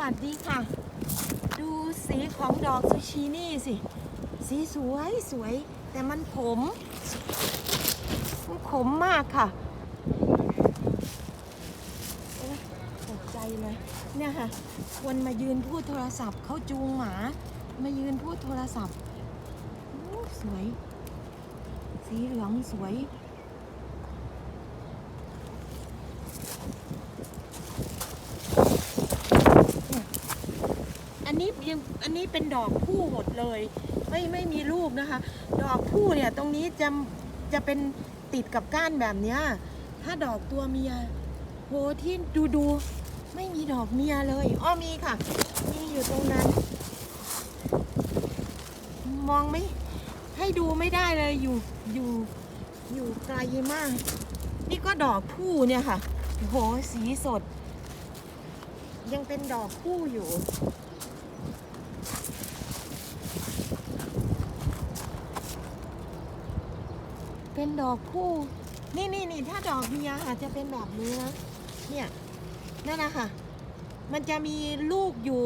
วัสดีค่ะ ดูสีของดอกซูชินี่สิ สีสวยสวย แต่มันขม มันขมมากค่ะตกใจเลย เนี่ยค่ะ คนมายืนพูดโทรศัพท์เขาจูงหมา มายืนพูดโทรศัพท์สวย สีเหลืองสวย อันนี้ ยังอันนี้เป็นดอกคู่หมดเลย ไม่ไม่มีลูกนะคะ ดอกคู่เนี่ยตรงนี้จะจะเป็นติดกับก้านแบบเนี้ยถ้าดอกตัวเมียโหที่ดูดูไม่มีดอกเมียเลยอ้อมีค่ะ มีอยู่ตรงนั้น มองไม่ให้ดูไม่ได้เลยอยู่อยู่อยู่ไกลมาก นี่ก็ดอกคู่เนี่ยค่ะโหสีสด ยังเป็นดอกคู่อยู่ เป็นดอกคู่ นี่นี่นี่ถ้าดอกเมียค่ะจะเป็นแบบนี้นะเนี่ยนั่นนะคะมันจะมีลูกอยู่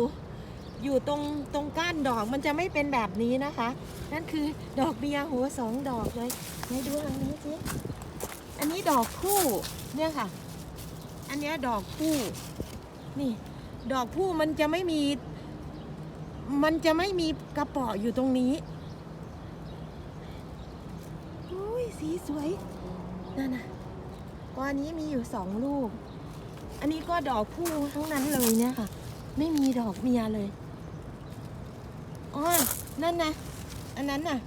อยู่ตรงตรงก้านดอกมันจะไม่เป็นแบบนี้นะคะ นั่นคือดอกเบียหัวสองดอกเลยไหนดูทางนี้สิอันนี้ดอกคู่เนี่ยค่ะ อันนี้ดอกคู่ นี่ ดอกคู่มันจะไม่มี มันจะไม่มีกระป๋ออยู่ตรงนี้ อุ้ย สีสวยนั่นน่ะก้อนนี้มีอยู่สองลูก อันนี้ก็ดอกคู่ทั้งนั้นเลยเนี่ยค่ะ ไม่มีดอกเมียเลยอ๋อนั่นนะอันนั้นน่ะ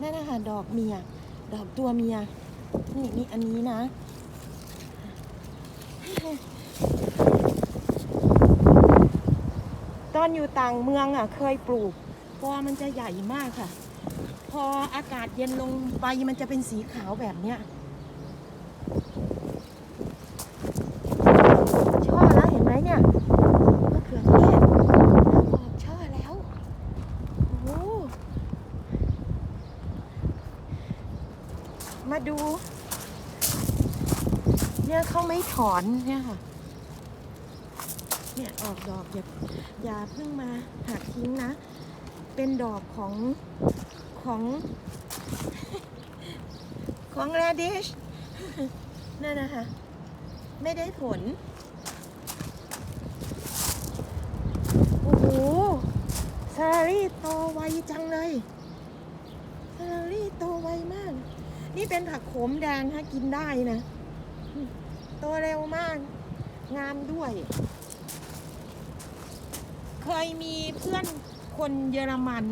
นั่นนะคะดอกเมีย ดอกตัวเมียนี่นี่อันนี้นะตอนอยู่ต่างเมืองอะ เคยปลูกกอมันจะใหญ่มากค่ะ พออากาศเย็นลงใบมันจะเป็นสีขาวแบบเนี้ยช่อแล้วเห็นไหมเนี่ยมะเขือเทศออกช่อแล้วโอ้มาดู เนี่ยเขาไม่ถอนเนี่ยค่ะเนี่ยออกดอกอย่าอย่าเพิ่งมาหักทิ้งนะ เป็นดอกของ ของ ของแราเดชนั่นนะคะ ไม่ได้ผล โอ้โหซาลารี่โตไวจังเลยซาลารี่โตไวมาก นี่เป็นผักโขมแดงฮะกินได้นะ โตเร็วมาก งามด้วย เคยมีเพื่อนคนเยอรมัน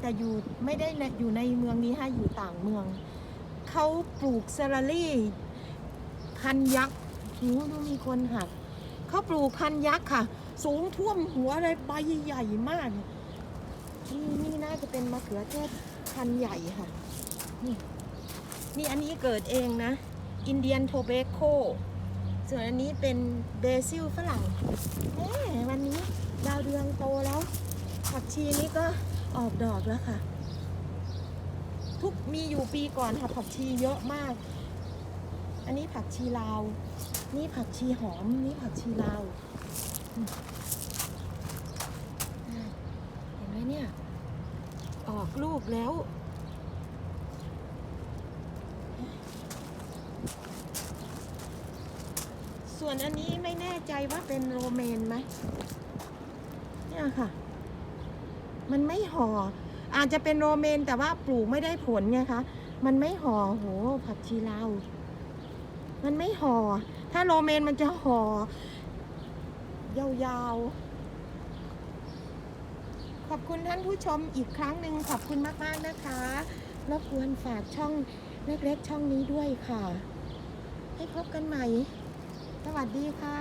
แต่อยู่ไม่ได้ในอยู่ในเมืองนี้ฮะอยู่ต่างเมือง เขาปลูกเซาลารี่พันยักษ์หูดูมีคนหัก เขาปลูกพันยักษ์ค่ะ สูงท่วมหัวเลยใบใหญ่มากนี่นี่น่าจะเป็นมะเขือเทศพันใหญ่ค่ะนี่นี่อันนี้เกิดเองนะ อินเดียนโทเบโคส่วนอันนี้เป็นเบซิลฝรั่งแหมวันนี้ดาวเรืองโตแล้วผักชีนี้ก็ ออกดอกแล้วค่ะ ทุกมีอยู่ปีก่อนค่ะผักชีเยอะมาก อันนี้ผักชีลาว นี่ผักชีหอม นี่ผักชีลาวเห็นไหมเนี่ย ออกลูกแล้วส่วนอันนี้ไม่แน่ใจว่าเป็นโรเมนไหมเนี่ยค่ะ มันไม่ห่ออาจจะเป็นโรเมนแต่ว่าปลูกไม่ได้ผลไงคะ มันไม่ห่อโหผักชีลาวมันไม่ห่อถ้าโรเมนมันจะห่อยาวๆ ขอบคุณท่านผู้ชมอีกครั้งหนึ่งขอบคุณมากๆนะคะรบกวนฝากช่องเล็กๆช่องนี้ด้วยค่ะ ให้พบกันใหม่ สวัสดีค่ะ